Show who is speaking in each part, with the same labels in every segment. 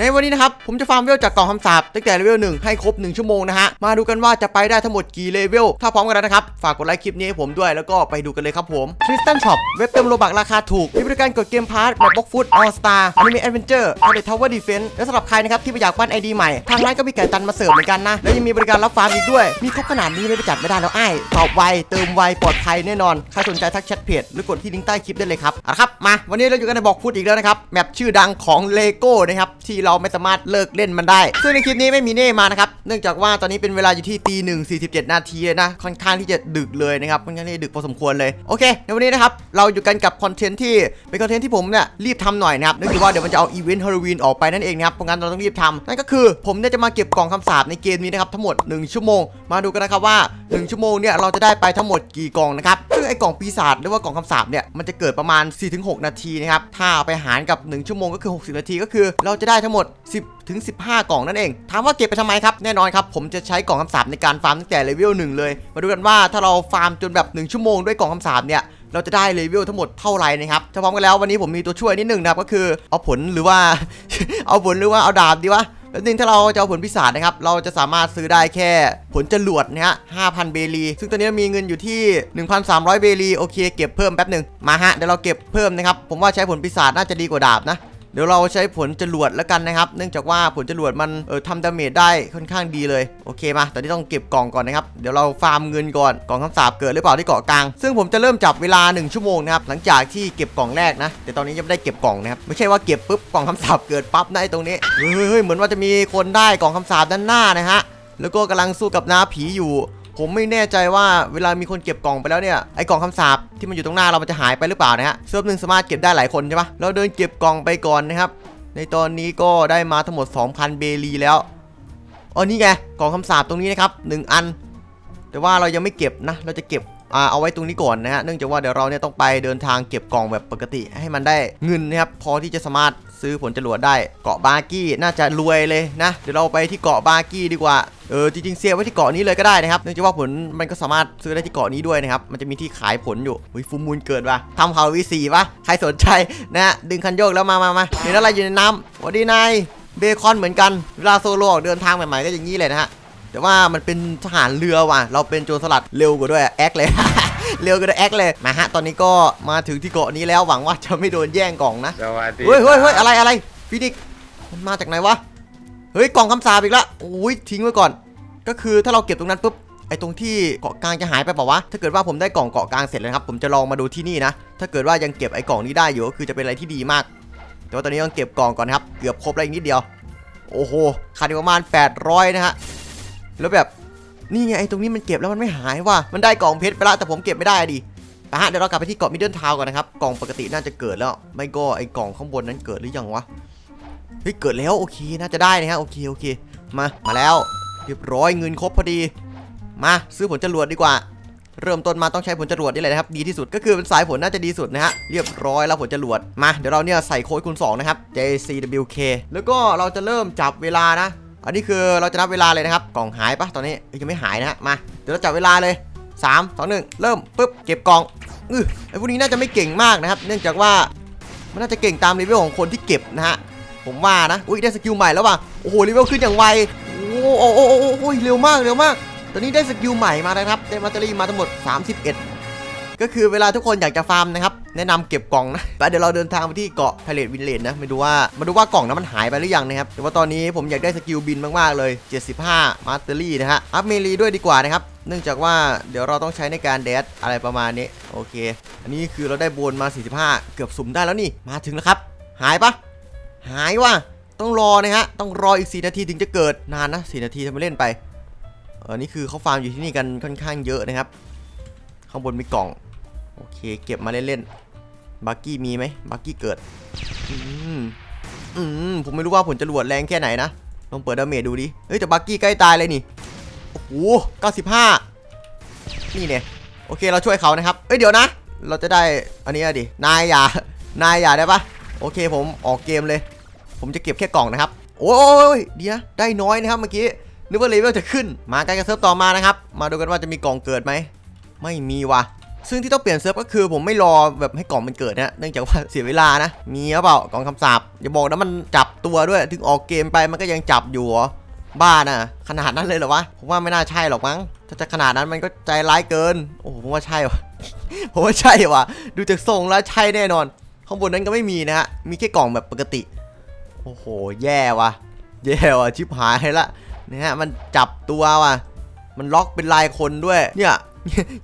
Speaker 1: ในวันนี้นะครับ ผมจะฟาร์มเวลจากกล่องคำสาปตั้งแต่เลเวล1ให้ครบ 1 ชั่วโมงนะฮะ มาดูกันว่าจะไปได้ทั้งหมดกี่เลเวล ถ้าพร้อมกันแล้วนะครับ ฝากกดไลค์คลิปนี้ให้ผมด้วยแล้วก็ไปดูกันเลยครับผม Crystal Shop เว็บเติมโลบักราคาถูก มีบริการกดเกมพาร์ทแบบบล็อกฟุตออสตาร์อนิเมะแอดเวนเจอร์ทาวเวอร์ทาวเวอร์ดีเฟนส์และสำหรับใครนะครับที่อยากปั้นไอดีใหม่ ทางร้านก็มีไก่ตันมาเสิร์ฟเหมือนกันนะ และยังมีบริการรับฟาร์มอีกด้วย มีครบขนาดนี้ไม่ไปจัดไม่ได้แล้วไอ้ตอบไวเติมไวปลอดภัยแน่นอนใครสนใจทักแชทเพจหรือกดที่ลิงก์ใต้คลิปได้เลยครับเอาละครับมาวันนี้เราอยู่กันในบอกฟุตอีกแล้วนะครับแมปชื่อดังของเลโก้นะครับที่เราไม่สามารถเลิกเล่นมันได้ ซึ่งในคลิปนี้ไม่มีเน่มานะครับ เนื่องจากว่าตอนนี้เป็นเวลาอยู่ที่ตีหนึ่งสี่สิบเจ็ดนาทีนะ ค่อนข้างที่จะดึกเลยนะครับ ค่อนข้างที่ดึกพอสมควรเลย โอเค ในวันนี้นะครับ เราอยู่กันกับคอนเทนต์ที่เป็นคอนเทนต์ที่ผมเนี่ยรีบทำหน่อยนะครับ เนื่องจากว่าเดี๋ยวมันจะเอาอีเวนต์ฮาโลวีนออกไปนั่นเองนะครับ เพราะงั้นเราต้องรีบทำนั่นก็คือผมเนี่ยจะมาเก็บกล่องคำสาปในเกมนี้นะครับทั้งหมด 1 ชั่วโมง มาดูกันนะครับว่า 1 ชั่วโมงเนี่ยเราจะได้ไปทั้งหมดกี่กล่องนะครับ ซึ่งไอ้กล่องปีศาจหรือว่ากล่องคำสาปเนี่ยมันจะเกิดประมาณ 4-6 นาทีนะครับ ถ้าเอาไปหารกับ 1 ชั่วโมงก็คือ 60 นาทีก็คือ เราจะได้ทั้งหมด 10ถึง15 กล่องนั่นเอง ถามว่าเก็บไปทำไมครับ แน่นอนครับ ผมจะใช้กล่องคำสาปในการฟาร์มตั้งแต่เลเวลหนึ่งเลย มาดูกันว่าถ้าเราฟาร์มจนแบบ 1 ชั่วโมงด้วยกล่องคำสาปเนี่ยเราจะได้เลเวลทั้งหมดเท่าไหร่นะครับถ้าพร้อมกันแล้ววันนี้ผมมีตัวช่วยนิดหนึ่งนะครับก็คือเอาผลหรือว่า เอาผลหรือว่าเอาดาบดีวะแล้วนึงถ้าเราจะเอาผลพิศาจนะครับ เราจะสามารถซื้อได้แค่ผลจรวดนะฮะ5,000 เบลี ซึ่งตอนนี้มีเงินอยู่ที่ 1,300 เบลี โอเค เก็บเพิ่มแป๊บหนึ่งมาฮะ เดี๋ยวเราเก็บเพิ่มนะครับ ผมว่าใช้ผลพิศาจน่าจะดีกว่าดาบนะ เดี๋ยวเราใช้ผลจรวดแล้วกันนะครับ เนื่องจากว่าผลจรวดมันเออทำดาเมจได้ค่อนข้างดีเลยโอเคมาตอนนี้ต้องเก็บกล่องก่อนนะครับเดี๋ยวเราฟาร์มเงินก่อนกล่องคำสาปเกิดหรือเปล่าที่เกาะกลาง ซึ่งผมจะเริ่มจับเวลา 1 ชั่วโมงนะครับหลังจากที่เก็บกล่องแรกนะ แต่ตอนนี้ยังไม่ได้เก็บกล่องนะครับไม่ใช่ว่าเก็บปุ๊บกล่องคำสาปเกิดปั๊บได้ตรงนี้เฮ้ยเฮ้ยเหมือนว่าจะมีคนได้กล่องคำสาปด้านหน้านะฮะแล้วก็กำลังสู้กับน้าผีอยู่ ผมไม่แน่ใจว่าเวลามีคนเก็บกล่องไปแล้วเนี่ยไอกล่องคำสาปที่มันอยู่ตรงหน้าเรามันจะหายไปหรือเปล่านะฮะเซิร์ฟหนึ่งสามารถเก็บได้หลายคนใช่ปะเราเดินเก็บกล่องไปก่อนนะครับในตอนนี้ก็ได้มาทั้งหมด 2,000 เบลีแล้วอ๋อนี่ไงกล่องคำสาปตรงนี้นะครับ1อัน แต่ว่าเรายังไม่เก็บนะ เราจะเก็บเอาไว้ตรงนี้ก่อนนะฮะเนื่องจากว่าเดี๋ยวเราเนี่ยต้องไปเดินทางเก็บกล่องแบบปกติ ให้มันได้เงินนะครับพอที่จะสามารถซื้อผลจรวดได้เกาะบาร์กี้น่าจะรวยเลยนะ เดี๋ยวเราไปที่เกาะบาร์กี้ดีกว่า เออจริงๆเซฟไว้ที่เกาะนี้เลยก็ได้นะครับเนื่องจากว่าผลมันก็สามารถซื้อได้ที่เกาะนี้ด้วยนะครับมันจะมีที่ขายผลอยู่อุ้ยฟูมูลเกิดว่ะทำเผาวีสีปะใครสนใจนะฮะดึงคันโยกแล้วมามามาเห็นอะไรอยู่ในน้ำสวัสดีนายเบคอนเหมือนกันเวลาโซโล่ออกเดินทางใหม่ๆก็อย่างนี้เลยนะฮะแต่ว่ามันเป็นทหารเรือว่ะ เราเป็นโจรสลัดเร็วกว่าด้วยแอคเลย เร็วกว่าด้วยแอคเลย มาฮะ ตอนนี้ก็มาถึงที่เกาะนี้แล้วหวังว่าจะไม่โดนแย่งกล่องนะ
Speaker 2: สวัสดี
Speaker 1: เฮ้ยเฮ้ยเฮ้ยอะไรอะไรฟินิกซ์มันมาจากไหนวะ เฮ้ยกล่องคำสาปอีกแล้วโอ้ยทิ้งไว้ก่อน ก็คือถ้าเราเก็บตรงนั้นปุ๊บไอ้ตรงที่เกาะกลางจะหายไปเปล่าวะ ถ้าเกิดว่าผมได้กล่องเกาะกลางเสร็จแล้วครับ ผมจะลองมาดูที่นี่นะ ถ้าเกิดว่ายังเก็บไอ้กล่องนี้ได้อยู่ก็คือจะเป็นอะไรที่ดีมาก แต่ว่าตอนนี้ต้องเก็บกล่องก่อนครับ เกือบครบแล้วอีกนิดเดียว โอ้โห ขาดอีกประมาณ 800 นะฮะ แล้วแบบนี่ไงไอ้ตรงนี้มันเก็บแล้วมันไม่หายว่ะ มันได้กล่องเพชรไปล้วแต่ผมเก็บไม่ได้ดิไปฮะเดี๋ยวเรากลับไปที่เกาะมิดเดิลทาวก่อนนะครับ กล่องปกติน่าจะเกิดแล้ว ไม่ก็ไอ้กล่องข้างบนนั้นเกิดหรือยังวะ เฮ้ยเกิดแล้วโอเคน่าจะได้นะฮะโอเคโอเค มามาแล้วเรียบร้อยเงินครบพอดี มาซื้อผลจรวดดีกว่า เริ่มต้นมาต้องใช้ผลจรวดนี่แหละนะครับดีที่สุดก็คือเป็นสายผลน่าจะดีสุดนะฮะเรียบร้อยแล้วผลจรวดมาเดี๋ยวเราเนี่ยใส่โค้ดคูณ2นะครับ JCWK แล้วก็เราจะเริ่มจับเวลานะ อันนี้คือเราจะนับเวลาเลยนะครับ กล่องหายปะตอนนี้ยังไม่หายนะฮะมาเดี๋ยวเราจับเวลาเลย 3 2 1 เริ่มปุ๊บเก็บกล่องอือไอ้พวกนี้น่าจะไม่เก่งมากนะครับ เนื่องจากว่ามันน่าจะเก่งตามเลเวลของคนที่เก็บนะฮะ ผมว่านะ อุ้ยได้สกิลใหม่แล้วว่ะ โอ้โหเลเวลขึ้นอย่างไว โอ้โหโอ้โหโอ้โอ้โหเร็วมากเร็วมาก ตอนนี้ได้สกิลใหม่มานะครับได้มัตเตอรี่มาทั้งหมด 31 ก็คือเวลาทุกคนอยากจะฟาร์มนะครับ แนะนำเก็บกล่องนะไปเดี๋ยวเราเดินทางไปที่เกาะพเลตวินเลนนะมาดูว่ามาดูว่ากล่องนั้นมันหายไปหรือยังนะครับแต่ว่าตอนนี้ผมอยากได้สกิลบินมากๆเลย 75มัตเตอรี่นะฮะ อัพเมลีด้วยดีกว่านะครับเนื่องจากว่าเดี๋ยวเราต้องใช้ในการแดดอะไรประมาณนี้ โอเค อันนี้คือเราได้โบนมา 45 เกือบสุ่มได้แล้วนี่ มาถึงแล้วครับ หายปะ หายว่ะต้องรอนะฮะต้องรออีก 4 นาทีถึงจะเกิดนานนะ 4 นาทีทำไมเล่นไปเออนี่คือเขาฟาร์มอยู่ที่นี่กันค่อนข้างเยอะนะครับ ข้างบนมีกล่อง โอเค เก็บมาเล่นๆบักกี้มีไหมบักกี้เกิดอืมอืมผมไม่รู้ว่าผลจรวดแรงแค่ไหนนะลองเปิดดาเมจดูดิเฮ้ยแต่บักกี้ใกล้ตายเลยนี่โอ้โห95 นี่เนี่ยโอเคเราช่วยเขานะครับเอ้ยเดี๋ยวนะ เราจะได้อันนี้อะดินายอย่านายอย่าได้ปะโอเคผมออกเกมเลย ผมจะเก็บแค่กล่องนะครับ โอ้ยเดียวได้น้อยนะครับเมื่อกี้นึกว่าเลเวลจะขึ้น มาใกล้กับเซิร์ฟต่อมานะครับ มาดูกันว่าจะมีกล่องเกิดไหม ไม่มีว่ะ ซึ่งที่ต้องเปลี่ยนเซิร์ฟก็คือผมไม่รอแบบให้กล่องมันเกิดนะ เนื่องจากว่าเสียเวลานะ มีหรือเปล่ากล่องคำสาปอย่าบอกนะมันจับตัวด้วย ถึงออกเกมไปมันก็ยังจับอยู่เหรอบ้าน่ะ ขนาดนั้นเลยเหรอวะ ผมว่าไม่น่าใช่หรอกมั้ง ถ้าจะขนาดนั้นมันก็ใจร้ายเกิน โอ้โหผมว่าใช่วะผมว่าใช่วะดูจากทรงแล้วใช่แน่นอน ข้างบนนั้นก็ไม่มีนะฮะ มีแค่กล่องแบบปกติ โอ้โห แย่ว่ะ แย่ว่ะ ชิบหายละนะฮะ มันจับตัวว่ะ มันล็อกเป็นลายคนด้วย เนี่ย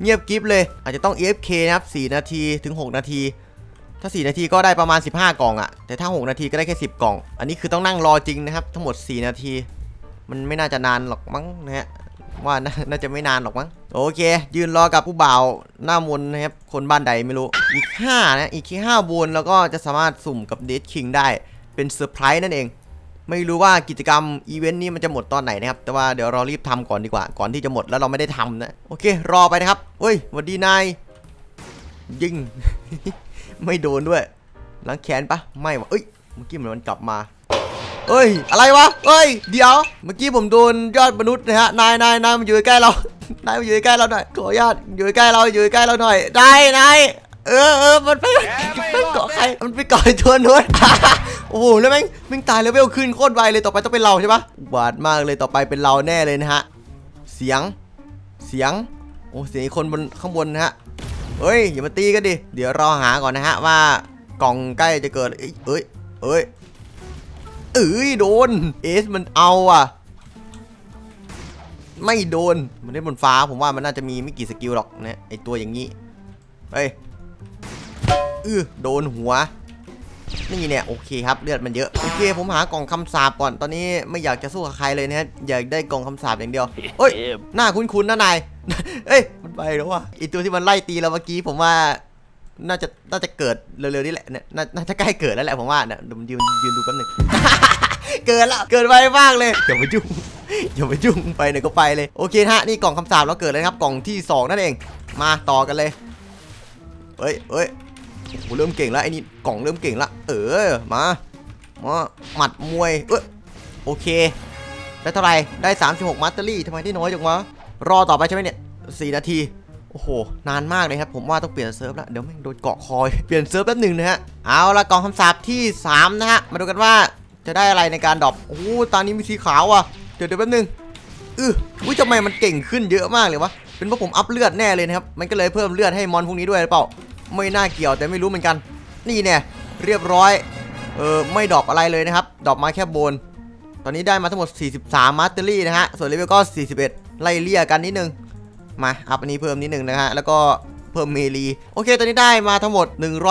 Speaker 1: เงียบกิฟเลย อาจจะต้อง AFK นะครับ 4 นาทีถึง 6 นาที ถ้า 4 นาทีก็ได้ประมาณ 15 กล่องอะแต่ถ้า 6 นาทีก็ได้แค่ 10 กล่อง อันนี้คือต้องนั่งรอจริงนะครับ ทั้งหมด 4 นาที มันไม่น่าจะนานหรอกมั้งนะฮะ ว่าน่าน่าจะไม่นานหรอกมั้ง โอเค ยืนรอกับผู้บ่าวหน้ามนนะครับ คนบ้านใดไม่รู้ อีก5นะ อีกแค่5วนแล้วก็จะสามารถสุ่มกับเดทคิงได้ เป็นเซอร์ไพรส์นั่นเอง ไม่รู้ว่ากิจกรรมอีเวนต์นี้มันจะหมดตอนไหนนะครับ แต่ว่าเดี๋ยวเรารีบทำก่อนดีกว่า ก่อนที่จะหมดแล้วเราไม่ได้ทำนะ โอเค รอไปนะครับเฮ้ยวัสดีนาย ยิง ไม่โดนด้วยล้างแขนปะไม่วะเอ้ย เมื่อกี้เหมือนมันกลับมาเอ้ย อะไรวะเอ้ย เดี๋ยว เมื่อกี้ผมโดนยอดมนุษย์นะฮะ นายนายนายมาอยู่ใกล้เรา นายมาอยู่ใกล้เราหน่อย ขออนุญาตอยู่ใกล้เรา อยู่ใกล้เราหน่อย ได้นาย เออเออมันไปมันไปาะใคร มันไปเกาะไอ้ตัวนู้น โอ้โห แล้วแม่งแม่งตายเลเวลขึ้นโคตรไวเลยต่อไปต้องเป็นเราใช่ปะอุบาดมากเลยต่อไปเป็นเราแน่เลยนะฮะ เสียง เสียง โอ้เสียงคนบนข้างบนนะฮะเฮ้ยอย่ามาตีกันดิ เดี๋ยวรอหาก่อนนะฮะว่ากล่องใกล้จะเกิด เอ้ย เอ้ย เอ้ยเอ้ยโดน เอสมันเอาอะ ไม่โดน มันได้บนฟ้าผมว่ามันน่าจะมีไม่กี่สกิลหรอกนะไอตัวอย่างนี้ เฮ้ย อือโดนหัว นี่เนี่ยโอเคครับเลือดมันเยอะโอเคผมหากล่องคำสาปก่อนตอนนี้ไม่อยากจะสู้กับใครเลยนะฮะอยากได้กล่องคำสาปอย่างเดียวเฮ้ยหน้าคุ้นๆนะนายเอ้ยมันไปแล้วว่ะไอตัวที่มันไล่ตีเราเมื่อกี้ผมว่าน่าจะน่าจะเกิดเร็วๆนี่แหละเนี่ยน่าจะใกล้เกิดแล้วแหละผมว่าเนี่ยเดี๋ยวผมยืนยืนดูแป๊บหนึ่งเกิดล้วเกิดไวมากเลยอย่ามายุ่งอย่ามายุ่งไปไหนก็ไปเลยโอเคฮะนี่กล่องคำสาปเราเกิดเลยครับกล่องที่สองนั่นเอง มาต่อกันเลยเฮ้ยเฮ้ย โหเริ่มเก่งแล้วไอ้นี่กล่องเริ่มเก่งละเออมามาหมัดมวยเออโอเค ได้เท่าไหร่ได้36มาสเตอรี่ทำไมได้น้อยจังวะรอต่อไปใช่ไหมเนี่ย4นาทีโอ้โห นานมากเลยครับ ผมว่าต้องเปลี่ยนเซิร์ฟแล้ว เดี๋ยวแม่งโดนเกาะคอย เปลี่ยนเซิร์ฟแป๊บหนึ่งนะฮะ เอาละกล่องคำสาปที่ 3 นะฮะ มาดูกันว่าจะได้อะไรในการดรอปโอ้โหตอนนี้มีสีขาวอะ เดี๋ยวเดี๋ยวแป๊บหนึงอืออุ้ยทำไมมันเก่งขึ้นเยอะมากเลยวะ เป็นเพราะผมอัพเลือดแน่เลยนะครับ มันก็เลยเพิ่มเลือดให้มอนพวกนี้ด้วยหรือเปล่า ไม่น่าเกี่ยวแต่ไม่รู้เหมือนกัน นี่เนี่ยเรียบร้อย เออไม่ดรอปอะไรเลยนะครับดรอปมาแค่โบน ตอนนี้ได้มาทั้งหมด 43 มาสเตอรี่นะฮะ ส่วนเลเวลก็ 41 ไล่เลี่ยกันนิดนึง มาอัพอันนี้เพิ่มนิดนึงนะฮะ แล้วก็เพิ่มเมลีโอเค ตอนนี้ได้มาทั้งหมด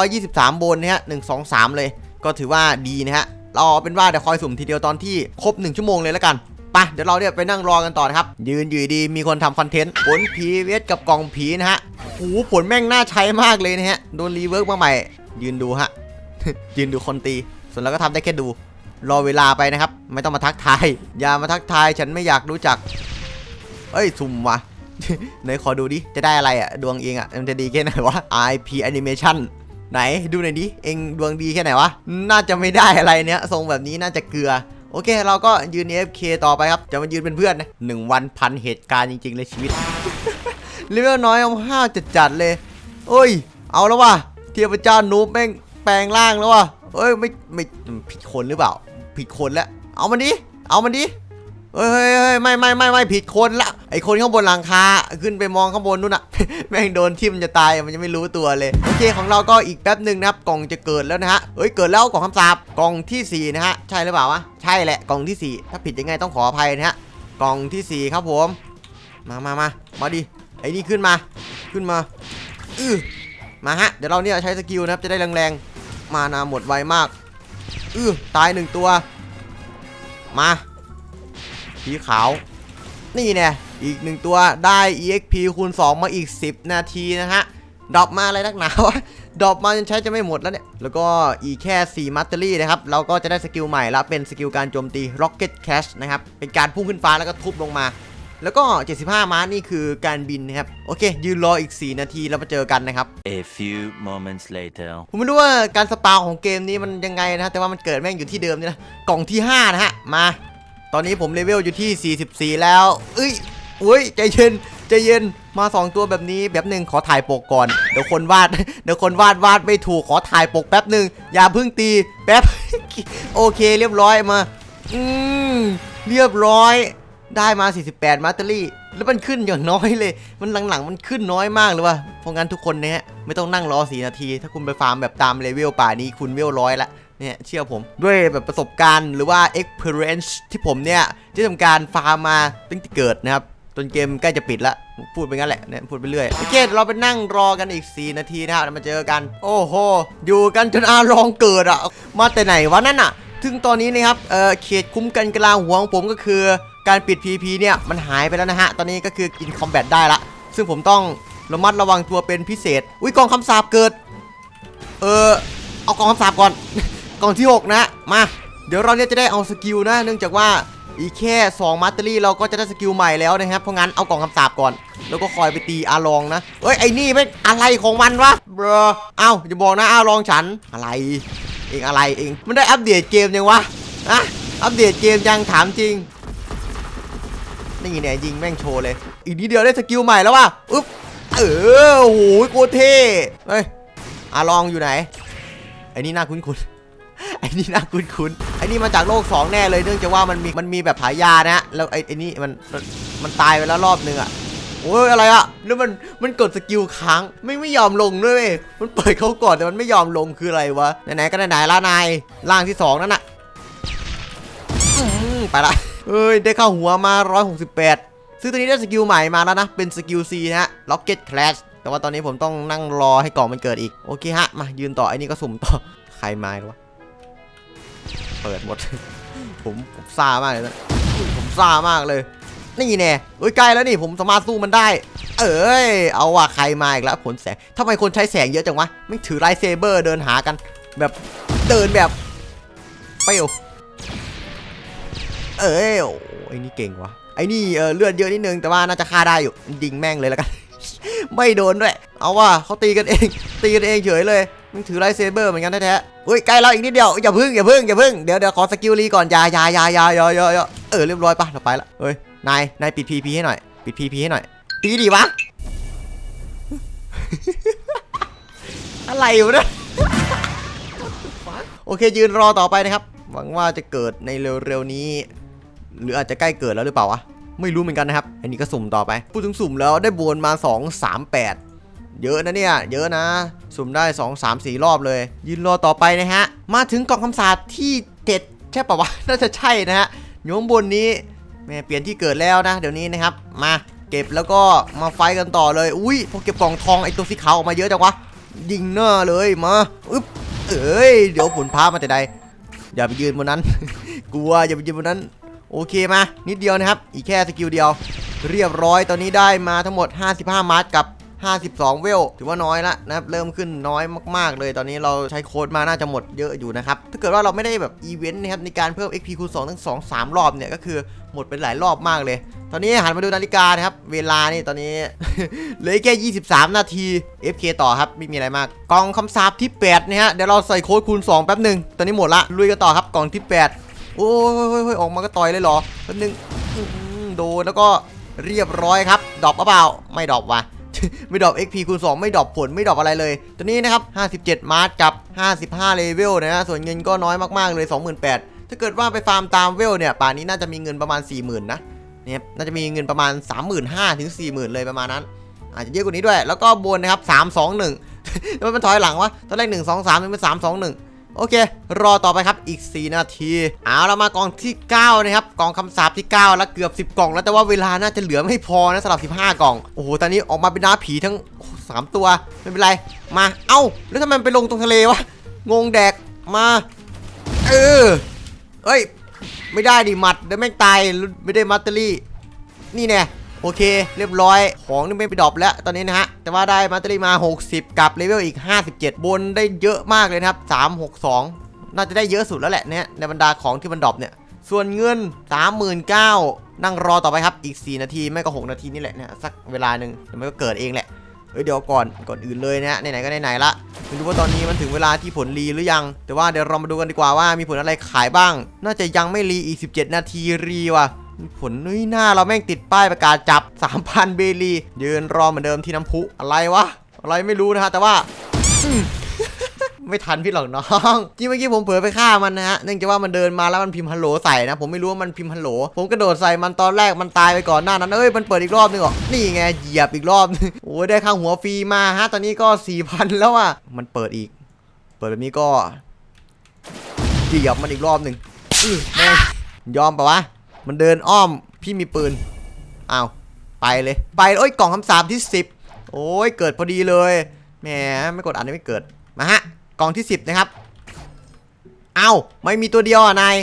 Speaker 1: 123 โบนนะฮะ 1 2 3 เลย ก็ถือว่าดีนะฮะ เราเอาเป็นว่าเดี๋ยวคอยสุ่มทีเดียวตอนที่ครบ 1 ชั่วโมงเลยแล้วกัน ไปเดี๋ยวเราเนี่ยไปนั่งรอกันต่อนะครับ ยืนอยู่ดีมีคนทำคอนเทนต์ผลผีเวทกับกล่องผีนะฮะโอ้โหผลแม่งน่าใช้มากเลยนะฮะ โดนรีเวิร์กมาใหม่ ยืนดูฮะ ยืนดูคนตี ส่วนเราก็ทำได้แค่ดู รอเวลาไปนะครับ ไม่ต้องมาทักทาย อย่ามาทักทาย ฉันไม่อยากรู้จัก เอ้ย สุ่มวะไหนขอดูดิ จะได้อะไรอะดวงเองอะมันจะดีแค่ไหนวะ IP Animation ไหนดูหน่อยดิ เองดวงดีแค่ไหนวะ น่าจะไม่ได้อะไรเนี้ยทรงแบบนี้น่าจะเกลือ โอเค เราก็ยืน AFK ต่อไปครับ จะมายืนเป็นเพื่อนนะหนึ่งวันพันเหตุการณ์จริง ๆ เลยชีวิตเลเวลน้อยเอาห้าจัดจัดๆเลย โอ้ย เอาแล้วว่ะเทียบเจ้านูบแม่งแปลงร่างแล้วว่ะเอ้ยไม่ไม่ผิดคนหรือเปล่า ผิดคนแล้ว เอามันดิ เอามันดิ เฮ้ยเฮ้ยไม่ไม่ไม่ไม่ผิดคนละ ไอคนข้างบนหลังคาขึ้นไปมองข้างบนนู่นอะแม่งโดนทิ่มจะตายมันยังไม่รู้ตัวเลย โอเคของเราก็อีกแป๊บหนึ่งนะครับกล่องจะเกิดแล้วนะฮะเฮ้ยเกิดแล้วกล่องคำสาปกล่องทีสี่4นะฮะใช่หรือเปล่าวะใช่แหละกล่องทีสี่4 ถ้าผิดยังไงต้องขออภัยนะฮะกล่องทีสี่4ครับผม มามามามาดิไอ้นี่ขึ้นมาขึ้นมาอือมาฮะเดี๋ยวเราเนี่ยใช้สกิลนะครับจะได้แรงๆมานาหมดไวมากอือตายหนึ่งตัว มา สีขาว นี่เนี่ยอีกหนึ่งตัวได้ EXP คูณ 2 มาอีก 10 นาทีนะฮะดรอปมาอะไรนักหนาวะดรอปมาจนใช้จะไม่หมดแล้วเนี่ย แล้วก็อีกแค่ 4 มัตเตอรี่นะครับ เราก็จะได้สกิลใหม่แล้วเป็นสกิลการโจมตี Rocket Cash นะครับ เป็นการพุ่งขึ้นฟ้าแล้วก็ทุบลงมา แล้วก็ 75 ม้านี่คือการบินนะครับ โอเค ยืนรออีก 4 นาทีแล้วมาเจอกันนะครับ
Speaker 2: A few moments later.
Speaker 1: ผมไม่รู้ว่าการสปาวของเกมนี้มันยังไงนะแต่ว่ามันเกิดแม่งอยู่ที่เดิมนี่นะ กล่องที่ 5 นะฮะ มา ตอนนี้ผมเลเวลอยู่ที่ 44 แล้วเอ้ยอุ้ยใจเย็นใจเย็นมาสองตัวแบบนี้แบบหนึ่งขอถ่ายปกก่อน เดี๋ยวคนวาด เดี๋ยวคนวาดวาดไม่ถูกขอถ่ายปกแป๊บหนึ่งอย่าเพิ่งตีแป๊บ โอเคเรียบร้อยมา อืมเรียบร้อยได้มา 48 มาตเตอรี่ แล้วมันขึ้นอย่างน้อยเลย มันหลังๆ มันขึ้นน้อยมากเลยว่ะเพราะงั้นทุกคนเนี่ยไม่ต้องนั่งรอ 4 นาที ถ้าคุณไปฟาร์มแบบตามเลเวลป่านี้คุณเวลร้อยละ เนี่ยเชื่อผมด้วยแบบประสบการณ์หรือว่า experience ที่ผมเนี่ยที่ทำการฟาร์มมาตั้งแต่เกิดนะครับจนเกมใกล้จะปิดละพูดไปงั้นแหละเนี่ยพูดไปเรื่อยโอเคเราไปนั่งรอกันอีก 4 นาทีนะครับแล้วมาเจอกัน โอ้โห อยู่กันจนอาลองเกิดอะมาแต่ไหนวะนั่นอะถึงตอนนี้นะครับเอ่อเขตคุ้มกันกลางหัวของผมก็คือ การปิด PP เนี่ยมันหายไปแล้วนะฮะ ตอนนี้ก็คือกินคอมแบทได้ละ ซึ่งผมต้องระมัดระวังตัวเป็นพิเศษ อุ้ยกองคำสาปเกิด เออเอากองคำสาปก่อน กองที่ 6 นะ มา เดี๋ยวเราเนี่ยจะได้เอาสกิลนะ เนื่องจากว่าอีกแค่2มัตเตอรี่เราก็จะได้สกิลใหม่แล้วนะครับ เพราะงั้นเอากล่องคำสาปก่อน แล้วก็คอยไปตีอาลองนะ เอ้ยไอ้นี่ไม่อะไรของมันวะเบรอเอ้าอย่าบอกนะอาลองฉันอะไร เองอะไรเองมันได้อัปเดตเกมยังวะอะอัปเดตเกมยังถามจริงนี่เนี่ยยิงแม่งโชว์เลย อีกนิดเดียวได้สกิลใหม่แล้วว่ะอึ๊บเออโอ้โหโคตรเท่เฮ้ยอาลองอยู่ไหนไอ้นี่น่าคุ้นๆ ไอ้นี่น่าคุ้นๆไอ้นี่มาจากโลก 2 แน่เลยเนื่องจากว่ามันมีมันมีแบบผายานะแล้วไอ้ไอ้นี่มันมันตายไปแล้วรอบนึงอะโอ้ยอะไรอะแล้วมันมันกดสกิลค้างไม่ไม่ยอมลงด้วยเมันเปิดเขาก่อนแต่มันไม่ยอมลงคืออะไรวะไหนๆก็ไหนๆละนายร่างที่2นั่นน่ะอไปละเอ้ยได้เข้าหัวมา 168 ซึ่งตัวนี้ได้สกิลใหม่มาแล้วนะ เป็นสกิล C นะฮะ Rocket Clash แต่ว่าตอนนี้ผมต้องนั่งรอให้กล่องมันเกิดอีก โอเคฮะ มายืนต่อไอ้นี่ก็สุ่มต่อ ใครมาหรอวะ เปิดหมด ผมผมซ่ามากเลยนะผมซ่ามากเลย นี่แน่เอ้ยใกล้แล้วนี่ผมสามารถสู้มันได้ เอ้ย เอาว่ะใครมาอีกแล้วผลแสงทำไมคนใช้แสงเยอะจังวะไม่ถือไลเซเบอร์เดินหากัน แบบเดินแบบเปรี้ยวเอ้ยไอ้นี่เก่งวะไอ้นี่เออเลือดเยอะนิดนึงแต่ว่าน่าจะฆ่าได้อยู่ยิงแม่งเลยแล้วกัน ไม่โดนด้วย เอาว่าเขาตีกันเอง ตีกันเองเฉยเลย มึงถือไลท์เซเบอร์เหมือนกันแท้ๆเฮ้ยใกล้แล้วอีกนิดเดียวอย่าพึ่งอย่าพึ่งอย่าพึ่งเดี๋ยวเดี๋ยวขอสกิลรีก่อนยายายายายายายาเออเรียบร้อยปะเราไปละเฮ้ยนายนายปิดพีพีให้หน่อยปิดพีพีให้หน่อยตีดีวะอะไรวะเนี่ยโอเคยืนรอต่อไปนะครับ หวังว่าจะเกิดในเร็วๆนี้ หรืออาจจะใกล้เกิดแล้วหรือเปล่าวะไม่รู้เหมือนกันนะครับ อันนี้ก็สุ่มต่อไปพูดถึงสุ่มแล้วได้บวนมา 2 3 8 เยอะนะเนี่ย เยอะนะ สุ่มได้ 2 3 4 รอบเลย ยืนรอต่อไปนะฮะ มาถึงกล่องคำสาปที่เจ็ดใช่ปะวะ น่าจะใช่นะฮะอยู่ข้างบนนี้แม่เปลี่ยนที่เกิดแล้วนะ เดี๋ยวนี้นะครับ มาเก็บแล้วก็มาไฟกันต่อเลย อุ้ยพอเก็บกล่องทองไอตัวสีขาวออกมาเยอะจังวะ ยิงหน้าเลยมาอึ๊บเอ้ย เดี๋ยวผลพามาแต่ใด อย่าไปยืนบนนั้น กลัวอย่าไปยืนบนนั้น โอเคมา นิดเดียวนะครับ อีกแค่สกิลเดียว เรียบร้อยตอนนี้ได้มาทั้งหมด 55 มาร์กับ 52 เวล ถือว่าน้อยละนะครับ เริ่มขึ้นน้อยมากๆ เลยตอนนี้เราใช้โค้ดมาน่าจะหมดเยอะอยู่นะครับ ถ้าเกิดว่าเราไม่ได้แบบอีเวนต์นะครับในการเพิ่ม XP คูณ2ทั้ง 2 3 รอบเนี่ย ก็คือหมดไปหลายรอบมากเลย ตอนนี้หันมาดูนาฬิกานะครับ เวลานี่ตอนนี้ เหลือแค่ 23 นาที FK ต่อครับไม่มีอะไรมาก กล่องคำสาปที่8นะฮะเดี๋ยวเราใส่โค้ดคูณ2แป๊บหนึ่งตอนนี้หมดละลุยกันต่อครับกล่องที่ 8 โอ้ยออกมาก็ต่อยเลยเหรอแป๊บหนึงโดนแล้วก็เรียบร้อยครับดรอปเปล่าไม่ดรอปว่ะ ไม่ดรอป XP คูณ2 ไม่ดรอปผลไม่ดรอปอะไรเลย ตัวนี้นะครับ 57 มาร์กับ 55 เลเวลนะฮะส่วนเงินก็น้อยมากๆเลย 28,000ถ้าเกิดว่าไปฟาร์มตามเวลเนี่ย ป่านนี้น่าจะมีเงินประมาณ 40,000 นะเนี่ยน่าจะมีเงินประมาณ 35,000ถึง40,000 เลยประมาณนั้น อาจจะเยอะกว่านี้ด้วย แล้วก็บนนะครับ 321แล้วมันถอยหลังวะตอนแรก1 2 3มันเป็น3 2 1 โอเค รอต่อไปครับอีก 4 นาที เอาเรามากองที่ 9 นะครับ กองคำสาปที่ 9 แล้วเกือบ 10 กล่อง แล้วแต่ว่าเวลาน่าจะเหลือไม่พอนะสำหรับ 15 กล่อง โอ้โห ตอนนี้ออกมาเป็นน้าผีทั้ง 3 ตัว ไม่เป็นไร มา เอ้า แล้วทำไมมันไปลงตรงทะเลวะ งงแดก มา เออ เอ้ย ไม่ได้ดิหมัดเดี๋ยวแม่งตาย ไม่ได้มัตเตอรี่ นี่แน่ โอเค เรียบร้อย ของนี่ไม่ไปดรอปแล้วตอนนี้นะฮะ แต่ว่าได้มัตเตอรี่มา 60 กับเลเวลอีก 57 บนได้เยอะมากเลยนะครับ 362 น่าจะได้เยอะสุดแล้วแหละเนี่ยในบรรดาของที่มันดรอปเนี่ย ส่วนเงิน 39,000นั่งรอต่อไปครับ อีก 4 นาที ไม่ก็ 6 นาทีนี่แหละนะสักเวลาหนึ่งเดี๋ยวมันก็เกิดเองแหละเอ้ยเดี๋ยวก่อนก่อนอื่นเลยนะฮะไหนๆก็ไหนๆละไม่รู้ว่าตอนนี้มันถึงเวลาที่ผลรีหรือยัง แต่ว่าเดี๋ยวเรามาดูกันดีกว่าว่ามีผลอะไรขายบ้าง น่าจะยังไม่รีอีก 17 นาทีรีว่ะ ผลนุ้ยหน้าเราแม่งติดป้ายประกาศจับ 3,000 เบลี ยืนรอเหมือนเดิมที่น้ำพุอะไรวะ อะไรไม่รู้นะฮะ แต่ว่าไม่ทันพี่หรอกน้องที่เมื่อกี้ผมเผลอไปฆ่ามันนะฮะ เนื่องจากว่ามันเดินมาแล้วมันพิมพ์ฮัลโหลใส่นะ ผมไม่รู้ว่ามันพิมพ์ฮัลโหล ผมกระโดดใส่มันตอนแรกมันตายไปก่อนหน้านั้นเอ้ย มันเปิดอีกรอบนึงเหรอนี่ไง เหยียบอีกรอบนึงโอ้ยได้ค่างหัวฟรีมาฮะ ตอนนี้ก็4,000แล้วอะ มันเปิดอีก เปิดแบบนี้ก็ เหยียบมันอีกรอบหนึ่งอื้อแม่งยอมปะวะ มันเดินอ้อมพี่มีปืนอ้าวไปเลย ไปโอ้ยกล่องคำสาปที่ 10 โอ้ยเกิดพอดีเลยแหมไม่กดอันนี้ไม่เกิดมาฮะกล่องที่ 10 นะครับ เอาไม่มีตัวเดียวอะนาย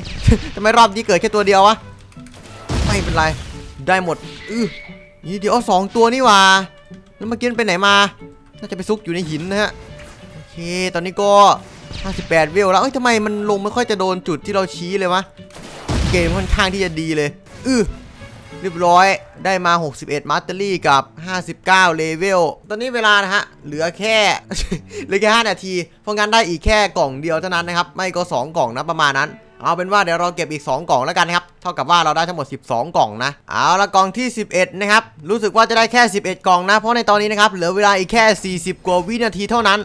Speaker 1: ทำไมรอบนี้เกิดแค่ตัวเดียววะไม่เป็นไรได้หมดอือนี่เดี๋ยวสองตัวนี่ว่าแล้วเมื่อกี้มันไปไหนมาน่าจะไปซุกอยู่ในหินนะฮะโอเคตอนนี้ก็ 58วิวแล้วเอ้ยทำไมมันลงไม่ค่อยจะโดนจุดที่เราชี้เลยวะ เกมค่อนข้างที่จะดีเลย อือเรียบร้อยได้มา 61 มาสเตอรี่กับ 59 เลเวล ตอนนี้เวลานะฮะ เหลือแค่เหลือแค่ 5 นาที เพราะงั้นได้อีกแค่กล่องเดียวเท่านั้นนะครับ ไม่ก็ 2 กล่องนะประมาณนั้น เอาเป็นว่าเดี๋ยวเราเก็บอีก 2 กล่องแล้วกันนะครับ เท่ากับว่าเราได้ทั้งหมด 12 กล่องนะ เอาละกล่องที่ 11 นะครับ รู้สึกว่าจะได้แค่ 11 กล่องนะ เพราะในตอนนี้นะครับเหลือเวลาอีกแค่ 40 กว่าวินาทีเท่านั้น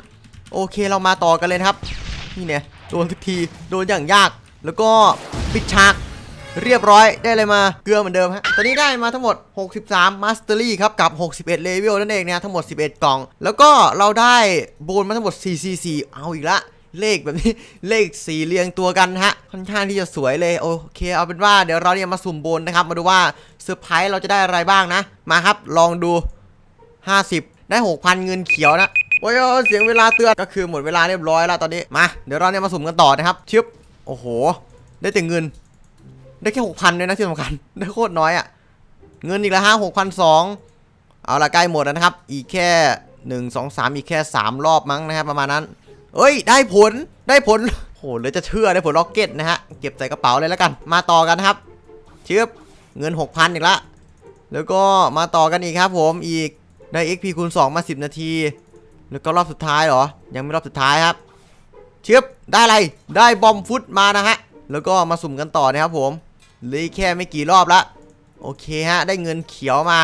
Speaker 1: โอเคเรามาต่อกันเลยครับ นี่เนี่ยโดนทุกทีโดนอย่างยาก แล้วก็ปิดฉาก เรียบร้อยได้เลยมาเกลือเหมือนเดิมฮะ ตอนนี้ได้มาทั้งหมด 63 Mastery ครับ กับ 61เลเวลนั่นเองนะทั้งหมด 11 กล่อง แล้วก็เราได้โบนมาทั้งหมด 444 เอาอีกละเลขแบบนี้เลขสี่เรียงตัวกันฮะ ค่อนข้างที่จะสวยเลย โอเคเอาเป็นว่าเดี๋ยวเราเนี่ยมาสุ่มโบนนะครับ มาดูว่าเซอร์ไพรส์เราจะได้อะไรบ้างนะ มาครับลองดู 50 ได้ 6,000 เงินเขียวนะโอ้ยเสียงเวลาเตือนก็คือหมดเวลาเรียบร้อยแล้วตอนนี้มาเดี๋ยวเราเนี่ยมาสุ่มกันต่อนะครับชึบโอ้โห ได้แต่เงิน ได้แค่หกพันเลยนะที่สำคัญ ได้โคตรน้อยอะ่ะ เงินอีกแล้วฮะหกพันสองเอาละใกล้หมดแล้วนะครับ อีกแค่หนึ่งสองสามอีกแค่สามรอบมั้งนะครับประมาณนั้น เอ้ย ได้ผลได้ผลโหเหลือจะเชื่อได้ผลล็อกเก็ตนะฮะ เก็บใส่กระเป๋าเลยแล้วกัน มาต่อกันครับเชือบเงิน6,000อีกละแล้วก็มาต่อกันอีกครับผมอีกได้ XP คูณ2 มา 10 นาที แล้วก็รอบสุดท้ายเหรอ ยังไม่รอบสุดท้ายครับเชือบได้อะไร ได้บอมฟุตมานะฮะ แล้วก็มาสุ่มกันต่อนะครับผม เลืออกแค่ไม่กี่รอบละโอเคฮะ ได้เงินเขียวมา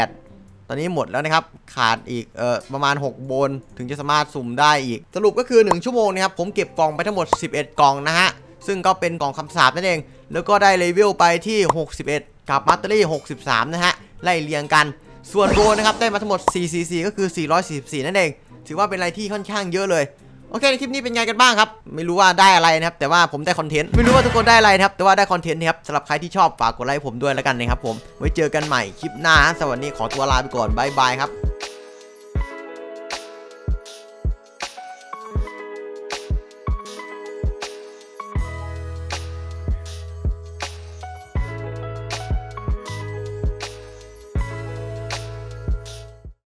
Speaker 1: 6,800 ตอนนี้หมดแล้วนะครับ ขาดอีกเอ่อประมาณ 6 โบน ถึงจะสามารถสุ่มได้อีก สรุปก็คือ 1 ชั่วโมงนะครับ ผมเก็บกล่องไปทั้งหมด 11 กล่องนะฮะ ซึ่งก็เป็นกล่องคำสาปนั่นเอง แล้วก็ได้เลเวลไปที่ 61 กับมัตเตอรี่ 63 นะฮะ ไล่เรียงกัน ส่วนโบนนะครับ ได้มาทั้งหมด 444 ก็คือ 444 นั่นเอง ถือว่าเป็นอะไรที่ค่อนข้างเยอะเลย โอเคในคลิปนี้เป็นไงกันบ้างครับ ไม่รู้ว่าได้อะไรนะครับ แต่ว่าผมได้คอนเทนต์ ไม่รู้ว่าทุกคนได้อะไรนะครับ แต่ว่าได้คอนเทนต์นะครับสำหรับใครที่ชอบฝากกดไลค์ผมด้วยแล้วกันนะครับผม ไว้เจอกันใหม่คลิปหน้า สวัสดีขอตัวลาไปก่อนบายบายครับ